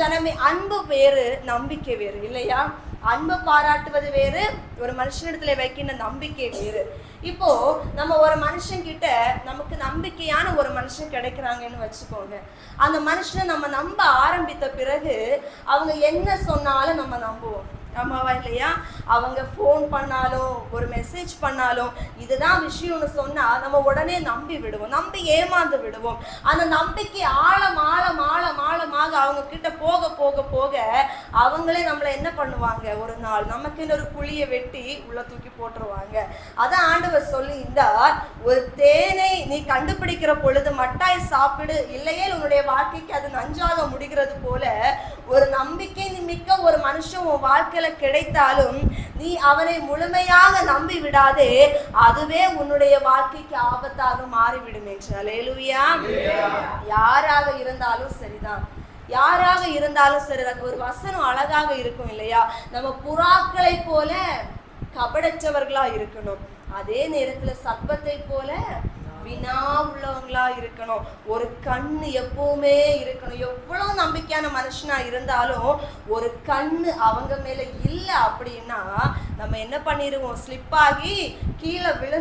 ஜனமே அன்பு வேறு நம்பிக்கை வேறு இல்லையா? அன்பை பாராட்டுவது வேறு ஒரு மனுஷனிடத்துல வைக்கின்ற நம்பிக்கை வேறு. இப்போ நம்ம ஒரு மனுஷன் கிட்ட நமக்கு நம்பிக்கையான ஒரு மனுஷன் கிடைக்கிறாங்கன்னு வச்சுக்கோங்க. அந்த மனுஷனை நம்ம நம்ப ஆரம்பித்த பிறகு அவங்க என்ன சொன்னாலும் நம்ம நம்புவோம். ஆமாவா இல்லையா? அவங்க ஃபோன் பண்ணாலும் ஒரு மெசேஜ் பண்ணாலும் இதுதான் விஷயம்னு சொன்னால் நம்ம உடனே நம்பி விடுவோம். நம்பி ஏமாந்து விடுவோம். அந்த நம்பிக்கை ஆழம் ஆழம் அவங்க கிட்ட போக போக போக அவங்களே நம்மளை என்ன பண்ணுவாங்க? ஒரு நாள் நமக்குன்னு ஒரு குழியை வெட்டி உள்ள தூக்கி போட்டுருவாங்க. அதான் ஆண்டவர் சொல்லி இருந்தார் ஒரு தேனை நீ கண்டுபிடிக்கிற பொழுது மட்டாய் சாப்பிடு. இல்லையே உன்னுடைய வாழ்க்கைக்கு அது நஞ்சாக முடிகிறது போல ஒரு நம்பிக்கை மிக்க ஒரு மனுஷன் உன் வாழ்க்கையில கிடைத்தாலும் நீ அவனை முழுமையாக நம்பி விடாதே. அதுவே உன்னுடைய வாழ்க்கைக்கு ஆபத்தாக மாறிவிடும். என்று யாராக இருந்தாலும் சரி ஒரு வசனம் அழகாக இருக்கும் இல்லையா? நம்ம புறாக்களை போல கபடச்சவர்களா இருக்கணும். அதே நேரத்துல சர்ப்பத்தை போல வினா உள்ளவங்களா இருக்கணும். ஒரு கண்ணு எப்பவுமே இருக்கணும். எவ்வளவு நம்பிக்கையான மனுஷனா இருந்தாலும் ஒரு கண்ணு அவங்க மேல இல்லை அப்படின்னா நம்ம என்ன பண்ணிடுவோம்? ஸ்லிப் ஆகி கீழே விழுந்து